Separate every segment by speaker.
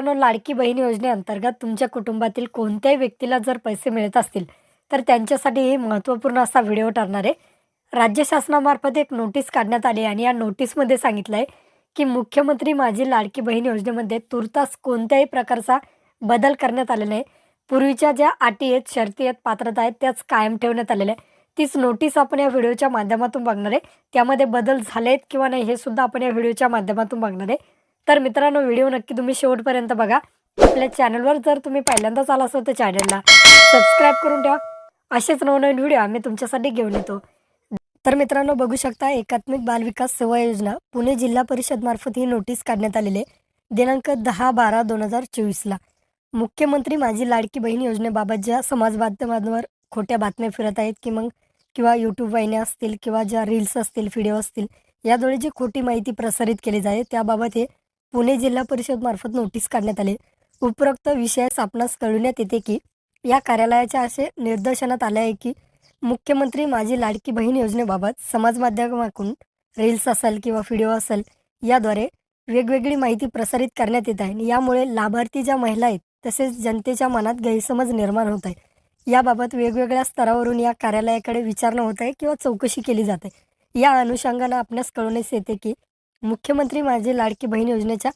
Speaker 1: मित्रांनो लाडकी बहीण योजनेअंतर्गत तुमच्या कुटुंबातील कोणत्याही व्यक्तीला जर पैसे मिळत असतील तर त्यांच्यासाठी हे महत्त्वपूर्ण असा व्हिडिओ ठरणार आहे. राज्य शासनामार्फत एक नोटीस काढण्यात आली आहे आणि या नोटीसमध्ये सांगितलं आहे की मुख्यमंत्री माझी लाडकी बहीण योजनेमध्ये तुर्तास कोणत्याही प्रकारचा बदल करण्यात आलेला आहे पूर्वीच्या ज्या अटी आहेत शर्ती आहेत पात्रता आहेत त्याच कायम ठेवण्यात आलेल्या आहे तीच नोटीस आपण या व्हिडिओच्या माध्यमातून बघणार आहे. त्यामध्ये बदल झाले आहेत किंवा नाही हे सुद्धा आपण या व्हिडिओच्या माध्यमातून बघणार आहे. तर मित्रांनो व्हिडिओ नक्की तुम्ही शेवटपर्यंत बघा. आपल्या चॅनलवर जर तुम्ही पहिल्यांदाच आला असाल तर चॅनलला सबस्क्राईब करून ठेवा. असेच नवनवीन व्हिडिओ आम्ही तुमच्यासाठी घेऊन येतो. तर मित्रांनो बघू शकता एकात्मिक बालविकास सेवा योजना पुणे जिल्हा परिषदमार्फत ही नोटीस काढण्यात आलेली आहे. दिनांक दहा बारा दोन हजार चोवीसला मुख्यमंत्री माझी लाडकी बहीण योजनेबाबत ज्या समाज माध्यमांवर खोट्या बातम्या फिरत आहेत की मग किंवा यूट्यूब वाहिन्या असतील किंवा ज्या रील्स असतील व्हिडिओ असतील याद्वारे जी खोटी माहिती प्रसारित केली जाते त्याबाबत हे पुणे जिल्हा परिषद मार्फत नोटीस काढण्यात आले. उपरोक्त विषयास आपणास कळविण्यात येते की या कार्यालयाच्या असे निर्देशनात आले आहे की मुख्यमंत्री माझी लाडकी बहीण योजनेबाबत समाज माध्यमातून रील्स असेल किंवा व्हिडिओ असेल याद्वारे वेगवेगळी माहिती प्रसारित करण्यात येत आहे. आणि यामुळे लाभार्थी ज्या महिला आहेत तसेच जनतेच्या मनात गैरसमज निर्माण होत आहे. याबाबत वेगवेगळ्या स्तरावरून या कार्यालयाकडे विचारणा होत आहे किंवा चौकशी केली जाते या अनुषंगानं आपणास कळवण्यास येते की मुख्यमंत्री माझी लाडकी बहीण योजनेच्या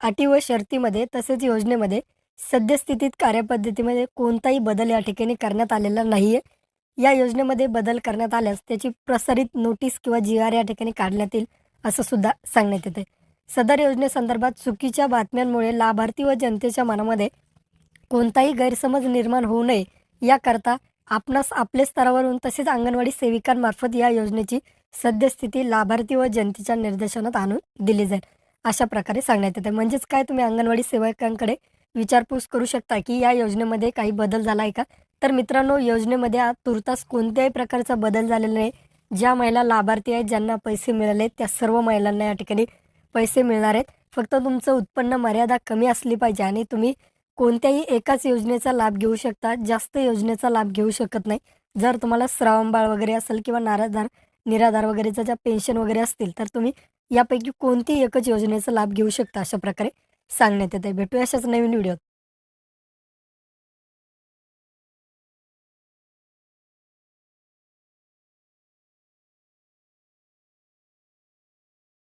Speaker 1: अटी व शर्तीमध्ये तसेच योजनेमध्ये सद्यस्थितीत कार्यपद्धतीमध्ये कोणताही बदल या ठिकाणी करण्यात आलेला नाही आहे या योजनेमध्ये बदल करण्यात आल्यास त्याची प्रसारित नोटीस किंवा जी आर या ठिकाणी काढण्यात येईल असं सुद्धा सांगण्यात येते सदर योजनेसंदर्भात चुकीच्या बातम्यांमुळे लाभार्थी व जनतेच्या मनामध्ये कोणताही गैरसमज निर्माण होऊ नये याकरता आपणास आपल्या स्तरावरून तसेच अंगणवाडी सेविकांमार्फत या योजनेची सद्यस्थिती लाभार्थी व जनतेच्या निर्देशनात आणून दिली जाईल अशा प्रकारे सांगण्यात येते. म्हणजेच काय? तुम्ही अंगणवाडी सेवकांकडे विचारपूस करू शकता की या योजनेमध्ये काही बदल झाला आहे का? तर मित्रांनो योजनेमध्ये तुर्तास कोणत्याही प्रकारचा बदल झालेला नाही. ज्या महिला लाभार्थी आहेत ज्यांना पैसे मिळाले त्या सर्व महिलांना या ठिकाणी पैसे मिळणार आहेत. फक्त तुमचं उत्पन्न मर्यादा कमी असली पाहिजे आणि तुम्ही कोणत्याही एकाच योजनेचा लाभ घेऊ शकता. जास्त योजनेचा लाभ घेऊ शकत नाही. जर तुम्हाला श्रावणबाळ वगैरे असेल किंवा नाराधार निराधार वगैरेचा ज्या पेन्शन वगैरे असतील तर तुम्ही यापैकी कोणतीही एकच योजनेचा लाभ घेऊ शकता अशा प्रकारे सांगण्यात येते भेटूया अशाच नवीन व्हिडिओत